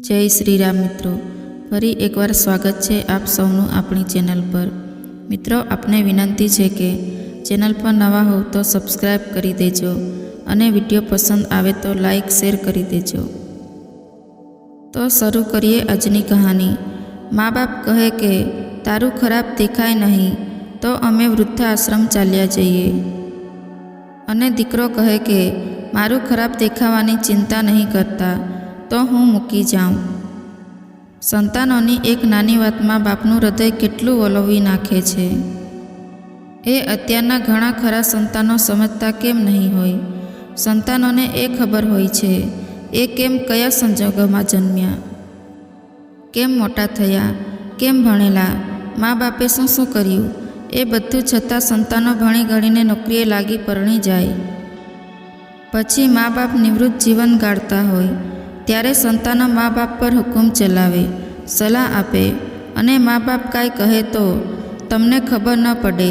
જય શ્રી રામ મિત્રો. ફરી એકવાર સ્વાગત છે આપ સૌનું આપણી ચેનલ પર. મિત્રો, આપને વિનંતી છે કે ચેનલ પર નવા હોવ તો સબસ્ક્રાઈબ કરી દેજો અને વીડિયો પસંદ આવે તો લાઈક શેર કરી દેજો. તો શરૂ કરીએ આજની કહાની. મા બાપ કહે કે, તારું ખરાબ દેખાય નહીં, તો અમે વૃદ્ધાશ્રમ ચાલ્યા જઈએ. અને દીકરો કહે કે, મારું ખરાબ દેખાવાની ચિંતા નહીં કરતા તો હું મૂકી જાઉં. સંતાનોની એક નાની વાતમાં બાપનું હૃદય કેટલું વલોવી નાખે છે. એ અત્યારના ઘણા ખરા સંતાનો સમજતા કેમ નહીં હોય? સંતાનોને એ ખબર હોય છે, એ કેમ કયા સંજોગોમાં જન્મ્યા? કેમ મોટા થયા? કેમ ભણેલા? મા બાપે શું શું કર્યું? એ બધું છતાં સંતાનો ભણી ગણીને નોકરીએ લાગી પરણી જાય. પછી મા બાપ નિવૃત્ત જીવન ગાળતા હોય. ત્યારે સંતાનો મા બાપ પર હુકુમ ચલાવે, સલાહ આપે અને મા બાપ કાંઈ કહે તો તમને ખબર ન પડે.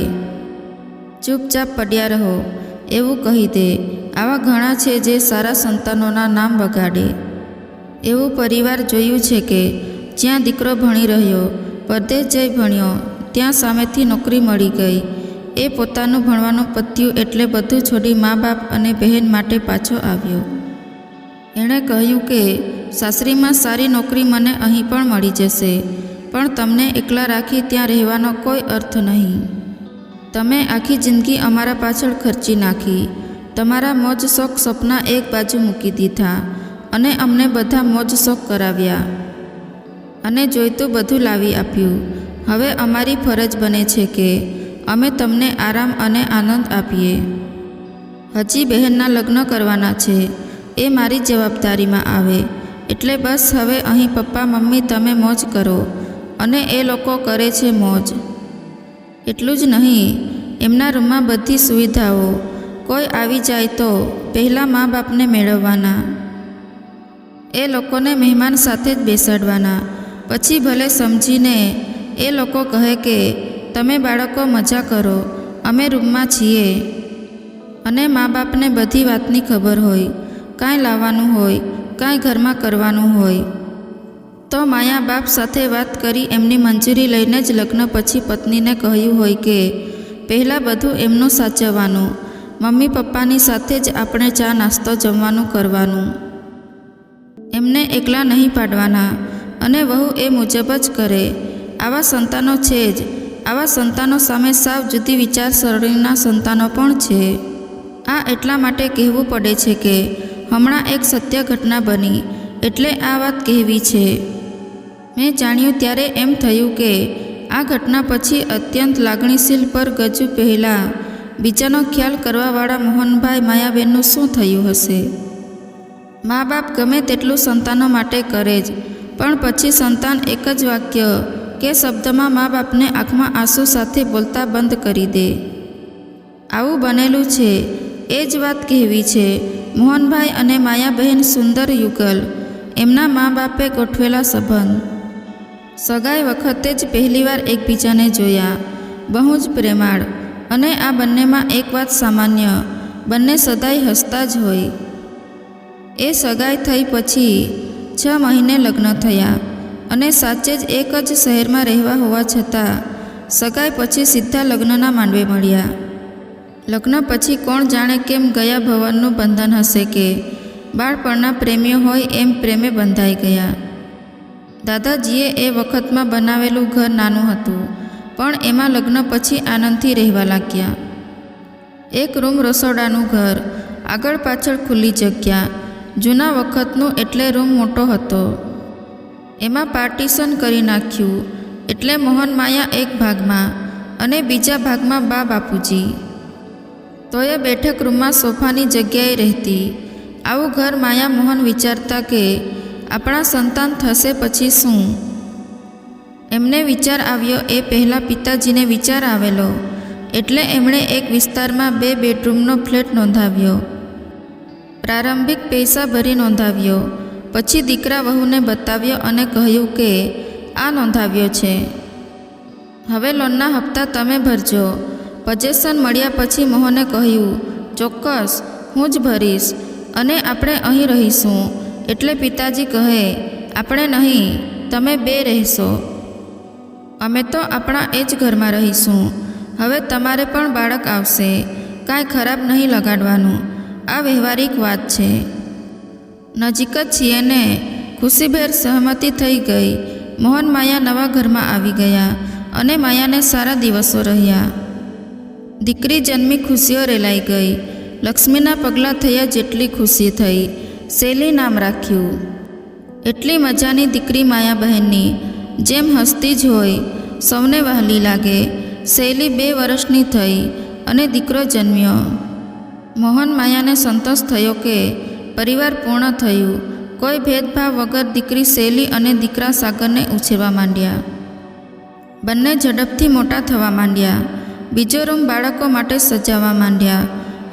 ચૂપચાપ પડ્યા રહો, એવું કહી દે, આવા ઘણા છે જે સારા સંતાનોના નામ વગાડે. એવું પરિવાર જોયું છે કે જ્યાં દીકરો ભણી રહ્યો, પરદેશ જઈ ભણ્યો, ત્યાં સામેથી નોકરી મળી ગઈ. એ પોતાનું ભણવાનું પત્યું એટલે બધું છોડી મા બાપ અને બહેન માટે પાછો આવ્યો. એણે કહ્યું કે, સાસરીમાં સારી નોકરી મને અહીં પણ મળી જશે, પણ તમને એકલા રાખી ત્યાં રહેવાનો કોઈ અર્થ નહીં. તમે આખી જિંદગી અમારા પાછળ ખર્ચી નાખી, તમારા મોજ શોખ સપના એક બાજુ મૂકી દીધા, અને અમને બધા મોજ શોખ કરાવ્યા. અને જોઈતું બધું લાવી આપ્યું. હવે અમારી ફરજ બને છે કે, અમે તમને આરામ અને આનંદ આપીએ. હજી બહેનના લગ્ન કરવાના છે એ મારી જવાબદારીમાં આવે. એટલે બસ હવે અહીં પપ્પા, મમ્મી, તમે મોજ કરો. અને એ લોકો કરે છે મોજ. એટલું જ નહીં, એમના રૂમમાં બધી સુવિધાઓ. કોઈ આવી જાય તો પહેલાં મા બાપને મેળવવાના. એ લોકોને મહેમાન સાથે જ બેસાડવાના. પછી ભલે સમજીને એ લોકો કહે કે, તમે બાળકો, મજા કરો. અમે રૂમમાં છીએ. અને મા બાપને બધી વાતની ખબર હોય. કાંઈ લાવવાનું હોય, કાંઈ ઘરમાં કરવાનું હોય. તો માયા બાપ સાથે વાત કરી એમની મંજૂરી લઈને જ લગ્ન પછી પત્નીને કહ્યું હોય કે, પહેલાં બધું એમનું સાચવવાનું. મમ્મી પપ્પાની સાથે જ આપણે ચા નાસ્તો જમવાનું કરવાનું. એમને એકલા નહીં પાડવાના. અને વહુ એ મુજબ જ કરે. આવા સંતાનો છે જ. આવા સંતાનો સામે સાવ જુદી વિચારસરણીના સંતાનો પણ છે. આ એટલા માટે કહેવું પડે છે કે હમણાં એક સત્ય ઘટના બની, એટલે આ વાત કહેવી છે. મેં જાણ્યું ત્યારે એમ થયું કે, આ ઘટના પછી અત્યંત લાગણીશીલ પર ગજુ પહેલાં, બીજાનો ખ્યાલ કરવાવાળા મોહનભાઈ માયાબેનનું શું થયું હશે? મા બાપ ગમે તેટલું સંતાનો માટે કરે જ, પણ પછી સંતાન એક જ વાક્ય, કે શબ્દમાં મા બાપને આંખમાં આંસુ સાથે બોલતા બંધ કરી દે. આવું બનેલું છે એ જ વાત કહેવી છે. મોહનભાઈ અને માયાબહેન સુંદર યુગલ. એમના મા બાપે ગોઠવેલા સંબંધ. સગાઈ વખતે જ પહેલીવાર એકબીજાને જોયા. બહુ જ પ્રેમાળ. અને આ બંનેમાં એક વાત સામાન્ય. બંને સદાય હસતા જ હોય. એ સગાઈ થઈ પછી છ મહિને લગ્ન થયા. અને સાચે જ એક જ શહેરમાં રહેવા હોવા છતાં, સગાઈ પછી સીધા લગ્નના માંડવે મળ્યા. લગ્ન પછી કોણ જાણે કેમ ગયા ભવનનું બંધન હશે કે? બાળપણના પ્રેમીઓ હોય એમ પ્રેમે બંધાઈ ગયા. દાદાજીએ એ વખતમાં બનાવેલું ઘર નાનું હતું, પણ એમાં લગ્ન પછી આનંદથી રહેવા લાગ્યા. એક રૂમ રસોડાનું ઘર, આગળ પાછળ ખુલ્લી જગ્યા, જૂના વખતનું એટલે રૂમ મોટો હતો. એમાં પાર્ટીશન કરી નાખ્યું, એટલે મોહન માયા એક ભાગમાં અને બીજા ભાગમાં બા બાપુજી. તો એ બેઠક રૂમમાં સોફાની જગ્યાએ રહેતી. આવું ઘર માયા મોહન વિચારતા કે, આપણા સંતાન થશે પછી શું? એમને વિચાર આવ્યો, એ પહેલાં પિતાજીને વિચાર આવેલો. એટલે એમણે એક વિસ્તારમાં બે બેડરૂમનો ફ્લેટ નોંધાવ્યો. પ્રારંભિક પૈસા ભરી નોંધાવ્યો. પછી દીકરા વહુને બતાવ્યો અને કહ્યું કે, આ નોંધાવ્યો છે. હવે લોનના હપ્તા તમે ભરજો. પજેશન મળ્યા પછી મોહને કહ્યું, ચોક્કસ, હું જ ભરીશ અને આપણે અહીં રહીશું. એટલે પિતાજી કહે, આપણે નહીં, તમે બે રહેશો. અમે તો આપણા એ જ ઘરમાં રહીશું. હવે તમારે પણ બાળક આવશે. કાંઈ ખરાબ નહીં લગાડવાનું. આ વ્યવહારિક વાત છે. નજીક જ છીએ ને, ખુશીભેર સહમતિ થઈ ગઈ. મોહન માયા નવા ઘરમાં આવી ગયા અને માયાને સારા દિવસો રહ્યા. દીકરી જન્મી ખુશીઓ રેલાઈ ગઈ. લક્ષ્મીના પગલાં થયા જેટલી ખુશી થઈ. શૈલી નામ રાખ્યું. એટલી મજાની દીકરી માયા બહેનની જેમ હસતી જ હોય, સૌને વહાલી લાગે. શૈલી બે વર્ષની થઈ અને દીકરો જન્મ્યો. મોહન માયાને સંતોષ થયો કે પરિવાર પૂર્ણ થયું. કોઈ ભેદભાવ વગર દીકરી શૈલી અને દીકરા સાગરને ઉછેરવા માંડ્યા. બંને ઝડપથી મોટા થવા માંડ્યા. બીજો રૂમ બાળકો માટે સજાવવા માંડ્યા.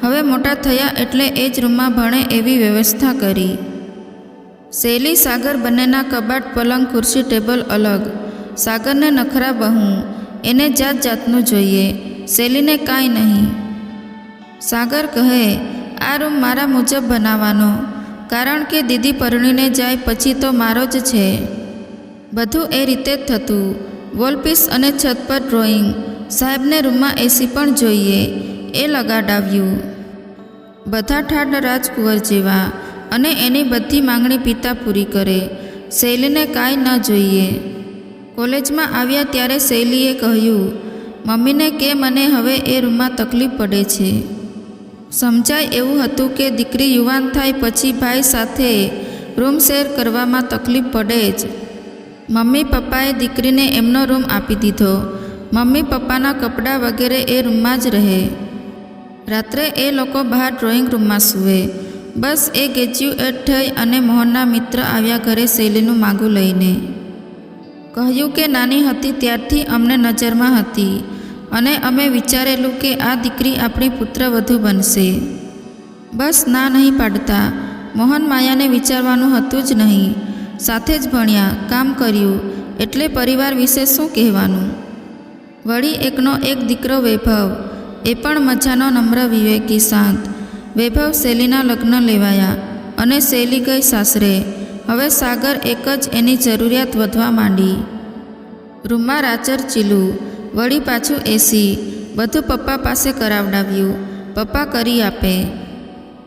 હવે મોટા થયા એટલે એ જ રૂમમાં ભણે એવી વ્યવસ્થા કરી. શૈલી સાગર બંનેના કબાટ, પલંગ, ખુરશી, ટેબલ અલગ. સાગરને નખરા બહુ. એને જાત જાતનું જોઈએ. શૈલીને કાંઈ નહીં. સાગર કહે, આ રૂમ મારા મુજબ બનાવવાનો. કારણ કે દીદી પરણીને જાય પછી તો મારો જ છે. બધું એ રીતે જ થતું. વોલપીસ અને છત પર ડ્રોઈંગ. સાહેબને રૂમમાં એસી પણ જોઈએ. એ લગાડાવ્યું. બધા ઠાડ રાજકુંવર જેવા અને એની બધી માંગણી પિતા પૂરી કરે. શૈલીને કાંઈ ન જોઈએ. કોલેજમાં આવ્યા ત્યારે શૈલીએ કહ્યું, મમ્મીને કે મને હવે એ રૂમમાં તકલીફ પડે છે. સમજાય એવું હતું કે દીકરી યુવાન થાય પછી ભાઈ સાથે રૂમ શેર કરવામાં તકલીફ પડે જ. મમ્મી પપ્પાએ દીકરીને એમનો રૂમ આપી દીધો. મમ્મી પપ્પાના કપડાં વગેરે એ રૂમમાં જ રહે. રાત્રે એ લોકો બહાર ડ્રોઈંગ રૂમમાં સૂવે. બસ એ ગેજ્યુએટ થઈ અને મોહનના મિત્ર આવ્યા ઘરે શૈલીનું માગું લઈને. કહ્યું કે નાની હતી ત્યારથી અમને નજરમાં હતી અને અમે વિચારેલું કે આ દીકરી આપણી પુત્રવધુ બનશે. બસ ના નહીં પાડતા. મોહન માયાને વિચારવાનું હતું જ નહીં. સાથે જ ભણ્યા, કામ કર્યું, એટલે પરિવાર વિશે શું કહેવાનું? વળી એકનો એક દીકરો વૈભવ. એ પણ મજાનો નમ્ર વિવેકી શાંત. વૈભવ શૈલીના લગ્ન લેવાયા અને શૈલી ગઈ સાસરે. હવે સાગર એક જ એની જરૂરિયાત વધવા માંડી. રૂમમાં રાચર ચીલું, વળી પાછું એસી બધું પપ્પા પાસે કરાવડાવ્યું. પપ્પા કરી આપે.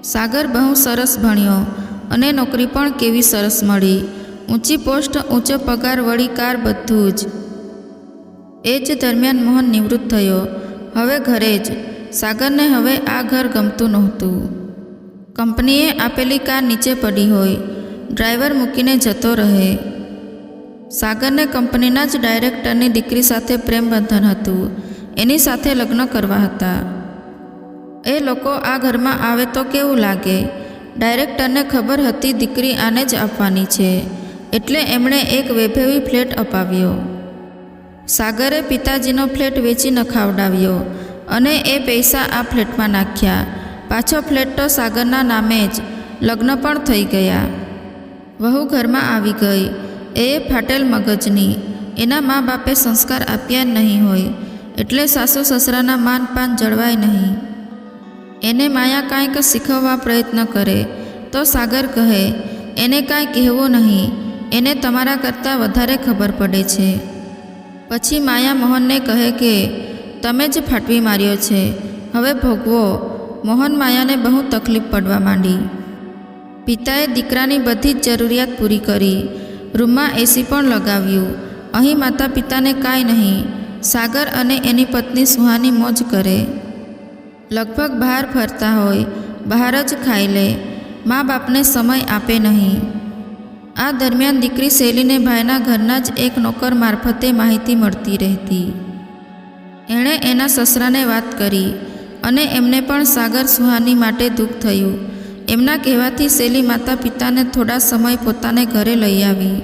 સાગર બહુ સરસ ભણ્યો અને નોકરી પણ કેવી સરસ મળી. ઊંચી પોસ્ટ, ઊંચો પગાર વળી કાર બધું જ. એ જ દરમિયાન મોહન નિવૃત્ત થયો. હવે ઘરે જ. સાગરને હવે આ ઘર ગમતું નહોતું. કંપનીએ આપેલી કાર નીચે પડી હોય. ડ્રાઈવર મૂકીને જતો રહે. સાગરને કંપનીના જ ડાયરેક્ટરની દીકરી સાથે પ્રેમ બંધન હતું. એની સાથે લગ્ન કરવા હતા. એ લોકો આ ઘરમાં આવે તો કેવું લાગે? ડાયરેક્ટરને ખબર હતી દીકરી આને જ આપવાની છે. એટલે એમણે એક વૈભવી ફ્લેટ અપાવ્યો. સાગરે પિતાજીનો ફ્લેટ વેચી નખાવડાવ્યો અને એ પૈસા આ ફ્લેટમાં નાખ્યા. પાછો ફ્લેટ તો સાગરના નામે જ લગ્ન પણ થઈ ગયા. વહુ ઘરમાં આવી ગઈ. એ ફાટેલ મગજની. એના મા બાપે સંસ્કાર આપ્યા નહીં હોય, એટલે સાસુ સસરાના માન પાન જળવાય નહીં. એને માયા કાંઈક શીખવવા પ્રયત્ન કરે, તો સાગર કહે, એને કાંઈ કહેવું નહીં. એને તમારા કરતાં વધારે ખબર પડે છે. પછી માયા મોહનને કહે કે, તમે જ ફાટવી માર્યો છે. હવે ભોગવો. મોહન માયાને બહુ તકલીફ પડવા માંડી. પિતાએ દીકરાની બધી જ જરૂરિયાત પૂરી કરી. રૂમમાં એસી પણ લગાવ્યું. અહીં માતા પિતાને કાંઈ નહીં. સાગર અને એની પત્ની સુહાની મોજ કરે. લગભગ બહાર ફરતા હોય. બહાર જ ખાઈ લે. મા બાપને સમય આપે નહીં. આ દરમિયાન દીકરી શૈલીને ભાઈના ઘરના જ એક નોકર મારફતે માહિતી મળતી રહેતી. એણે એના સસરાને વાત કરી અને એમને પણ સાગર સુહાની માટે દુઃખ થયું. એમના કહેવાથી શૈલી માતા પિતાને થોડા સમય પોતાને ઘરે લઈ આવી.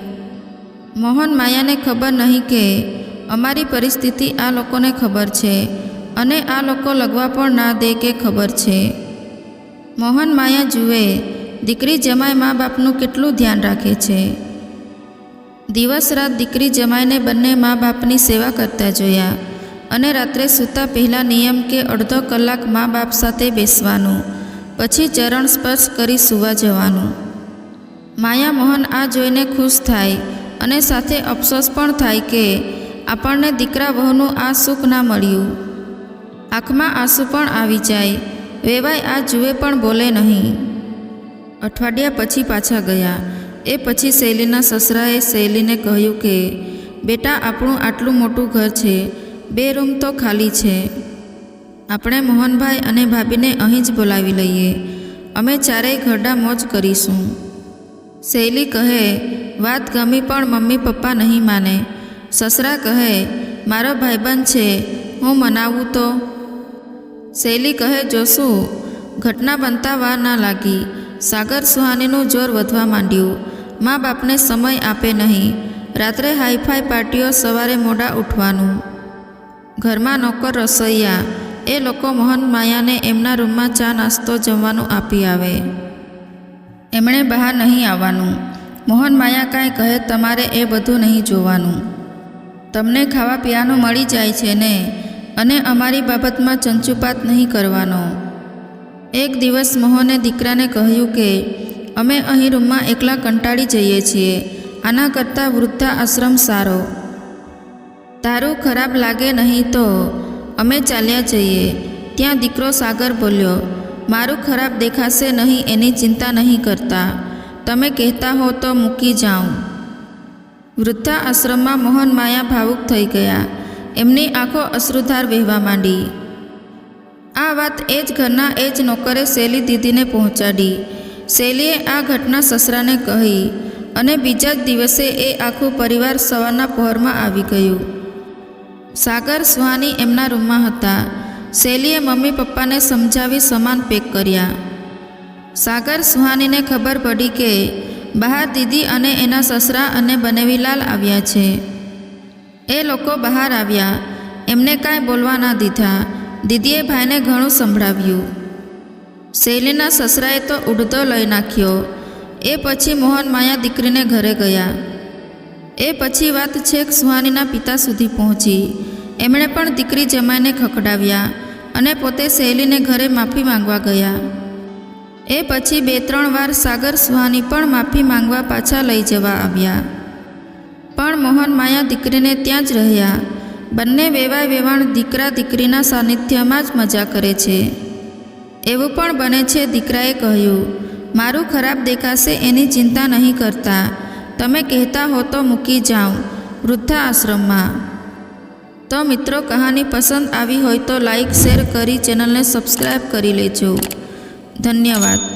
મોહન માયાને ખબર નહીં કે અમારી પરિસ્થિતિ આ લોકોને ખબર છે અને આ લોકો લગવા પણ ના દે કે ખબર છે. મોહન માયા જુએ દીકરી જમાઈ મા બાપનું કેટલું ધ્યાન રાખે છે? દિવસ રાત દીકરી જમાઈને બંને મા બાપની સેવા કરતા જોયા અને રાત્રે સૂતા પહેલાં નિયમ કે અડધો કલાક મા બાપ સાથે બેસવાનું, પછી ચરણ સ્પર્શ કરી સૂવા જવાનું. માયા મોહન આ જોઈને ખુશ થાય અને સાથે અફસોસ પણ થાય કે આપણને દીકરા વહુનું આ સુખ ના મળ્યું. આંખમાં આંસુ પણ આવી જાય, વેવાય આ જુએ પણ બોલે નહીં. અઠવાડિયા પછી પાછા ગયા. એ પછી શૈલીના સસરાએ શૈલીને કહ્યું કે, બેટા, આપણું આટલું મોટું ઘર છે. બે રૂમ તો ખાલી છે. આપણે મોહનભાઈ અને ભાભીને અહીં જ બોલાવી લઈએ. અમે ચારેય ઘરડા મોજ કરીશું. શૈલી કહે, વાત ગમી પણ મમ્મી પપ્પા નહીં માને. સસરા કહે, મારો ભાઈબંધ છે. હું મનાવું તો? શૈલી કહે, જોશું. ઘટના બનતા વાર ના લાગી. સાગર સુહાનીનું જોર વધવા માંડ્યું. મા બાપને સમય આપે નહીં. રાત્રે હાઈફાઈ પાર્ટીઓ સવારે મોડા ઉઠવાનું. ઘરમાં નોકર રસોઈયા. એ લોકો મોહન માયાને એમના રૂમમાં ચા નાસ્તો જમવાનું આપી આવે. એમણે બહાર નહીં આવવાનું. મોહન માયા કાંઈ કહે તમારે એ બધું નહીં જોવાનું. તમને ખાવા પીવાનું મળી જાય છે ને? અને અમારી બાબતમાં ચંચુપાત નહીં કરવાનો. એક દિવસ મોહને દીકરાને કહ્યું કે, અમે અહીં રૂમમાં એકલા કંટાળી જઈએ છીએ. આના કરતાં વૃદ્ધા આશ્રમ સારો. તારું ખરાબ લાગે નહીં તો અમે ચાલ્યા જઈએ. ત્યાં દીકરો સાગર બોલ્યો, મારું ખરાબ દેખાશે નહીં એની ચિંતા નહીં કરતા. તમે કહેતા હો તો મૂકી જાઉં. વૃદ્ધા આશ્રમમાં મોહન માયા ભાવુક થઈ ગયા. એમની આંખો અશ્રુધાર વહેવા માંડી. આ વાત એ જ ઘરના એ જ નોકરે શૈલી દીદીને પહોંચાડી. શૈલીએ આ ઘટના સસરાને કહી અને બીજા જ દિવસે એ આખું પરિવાર સવારના પહોરમાં આવી ગયું. સાગર સુહાની એમના રૂમમાં હતા. શૈલીએ મમ્મી પપ્પાને સમજાવી સમાન પેક કર્યા. સાગર સુહાનીને ખબર પડી કે બહાર દીદી અને એના સસરા અને બનેવીલાલ આવ્યા છે. એ લોકો બહાર આવ્યા. એમને કાંઈ બોલવા ના દીધા. દીદીએ ભાઈને ઘણું સંભળાવ્યું. શૈલીના સસરાએ તો ઉડતો લઈ નાખ્યો. એ પછી મોહન માયા દીકરીને ઘરે ગયા. એ પછી વાત છેક સુહાનીના પિતા સુધી પહોંચી. એમણે પણ દીકરી જમાઈને ખખડાવ્યા અને પોતે શૈલીને ઘરે માફી માંગવા ગયા. એ પછી બે ત્રણ વાર સાગર સુહાની પણ માફી માંગવા પાછા લઈ જવા આવ્યા. પણ મોહન માયા દીકરીને ત્યાં જ રહ્યા. બંને વેવાય વેવાણ દીકરા દીકરીના સાનિધ્યમાં જ મજા કરે છે. એવું પણ બને છે, દીકરાએ કહ્યું, મારું ખરાબ દેખાશે એની ચિંતા નહીં કરતા. તમે કહેતા હો તો મૂકી જાઉં વૃદ્ધા આશ્રમમાં તો મિત્રો, કહાની પસંદ આવી હોય તો લાઈક, શેર કરી ચેનલને સબસ્ક્રાઈબ કરી લેજો. ધન્યવાદ.